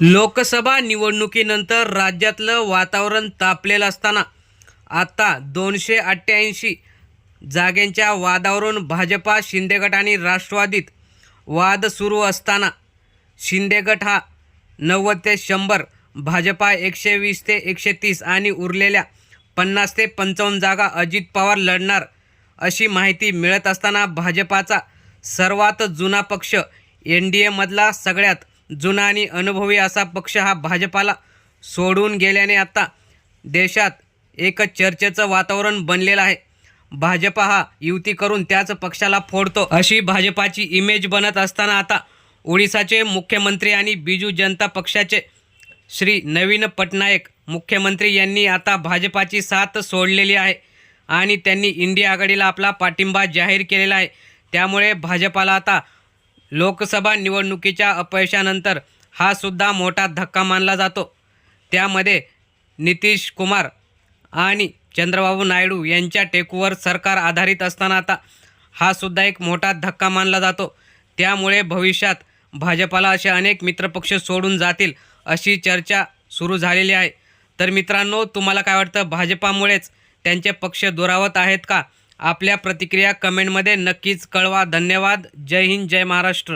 लोकसभा निवडणुकीनंतर राज्यातलं वातावरण तापलेलं असताना आता दोनशे अठ्ठ्याऐंशी जागेंच्या वादावरून भाजपा शिंदेगट आणि राष्ट्रवादीत वाद सुरू असताना शिंदेगट हा नव्वद ते शंभर भाजपा एकशे वीस ते एकशे तीस आणि उरलेल्या पन्नास ते पंचावन्न जागा अजित पवार लढणार अशी माहिती मिळत असताना भाजपाचा सर्वात जुना पक्ष एन डी एमधला सगळ्यात जुना आणि अनुभवी असा पक्ष हा भाजपाला सोडून गेल्याने आता देशात एक चर्चेचं वातावरण बनलेलं आहे. भाजपा हा युती करून त्याच पक्षाला फोडतो. अशी भाजपाची इमेज बनत असताना आता ओडिसाचे मुख्यमंत्री आणि बिजू जनता पक्षाचे श्री नवीन पटनायक मुख्यमंत्री यांनी आता भाजपाची साथ सोडलेली आहे आणि त्यांनी इंडिया आघाडीला आपला पाठिंबा जाहीर केलेला आहे. त्यामुळे भाजपाला आता लोकसभा निवडणुकीच्या अपयशानंतर हा सुद्धा मोठा धक्का मानला जातो. त्यामध्ये नितीश कुमार आणि चंद्रबाबू नायडू यांच्या टेकूवर सरकार आधारित असताना आता हा सुद्धा एक मोठा धक्का मानला जातो. त्यामुळे भविष्यात भाजपाला असे अनेक मित्रपक्ष सोडून जातील अशी चर्चा सुरू झालेली आहे. तर मित्रांनो तुम्हाला काय वाटतं? भाजपामुळेच त्यांचे पक्ष दुरावत आहेत का? आपल्या प्रतिक्रिया कमेंटमध्ये नक्कीच कळवा. धन्यवाद. जय हिंद जय महाराष्ट्र.